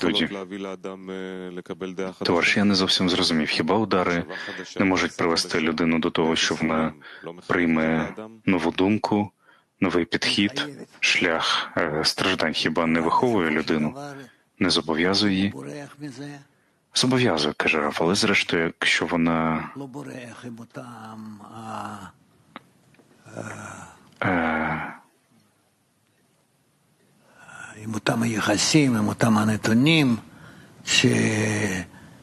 Тоді товариш, я не зовсім зрозумів. Хіба удари не можуть привести людину до того, що вона прийме нову думку, новий підхід, шлях е, страждань? Хіба не виховує людину? Не зобов'язує її? Зобов'язує, каже Раф, але зрештою, якщо вона אותם היחסים, עם אותם הנתונים, ש...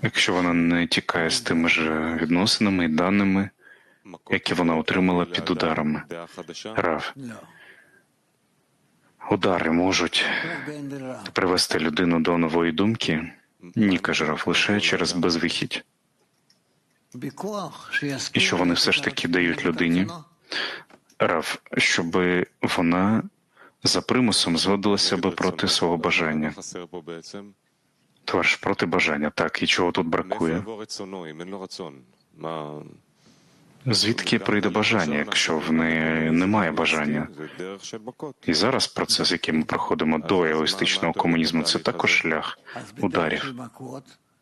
якщо вона не тікає з тими ж відносинами і даними, які вона отримала під ударами. Раф, לא. удари можуть רק באין ברירה. привести людину до нової думки? Ні, каже Раф, лише через безвихідь. בכוח שיסכים... І що вони все ж таки дають людині? Раф, щоб вона за примусом згодилася би проти свого бажання. Товариш, проти бажання, так, і чого тут бракує? Звідки прийде бажання, якщо в неї немає бажання? І зараз процес, який ми проходимо до егоїстичного комунізму, це також шлях ударів.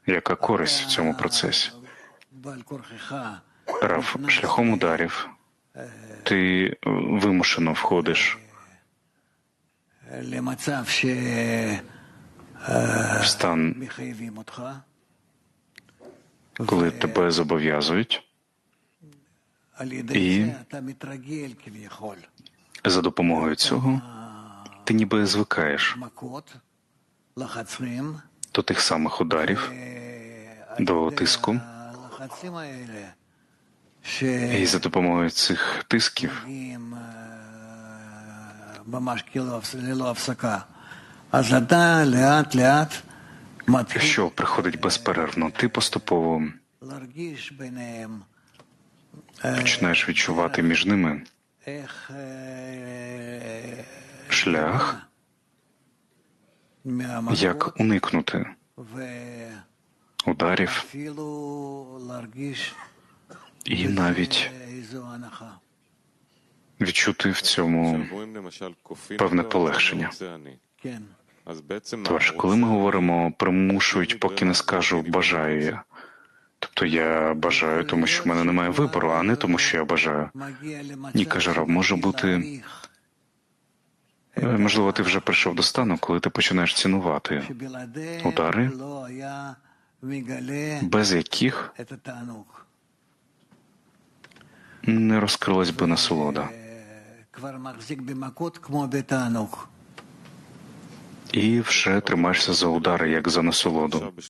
Яка користь в цьому процесі? Рав, шляхом ударів ти вимушено входиш стан, коли тебе зобов'язують, і за допомогою цього ти ніби звикаєш. до тих самих ударів, до тиску. І за допомогою цих тисків. ממש כאילו הפס- ללא הפסקה. אז אתה לאט לאט מתחיל що приходить безперервно, ти поступово להרגיש ביניהם починаєш відчувати між ними איך אה, шлях, מהמכות як уникнути ударів ואפילו להרגיש і навіть איזו הנחה. відчути в цьому певне полегшення. Тож, коли ми говоримо примушують, поки не скажу бажаю я. Тобто я бажаю, тому що в мене немає вибору, а не тому, що я бажаю. Ні, каже Раб, може бути. Е, можливо, ти вже прийшов до стану, коли ти починаєш цінувати удари, без яких не розкрилась би насолода. І вже тримаєшся за удари, як за насолоду.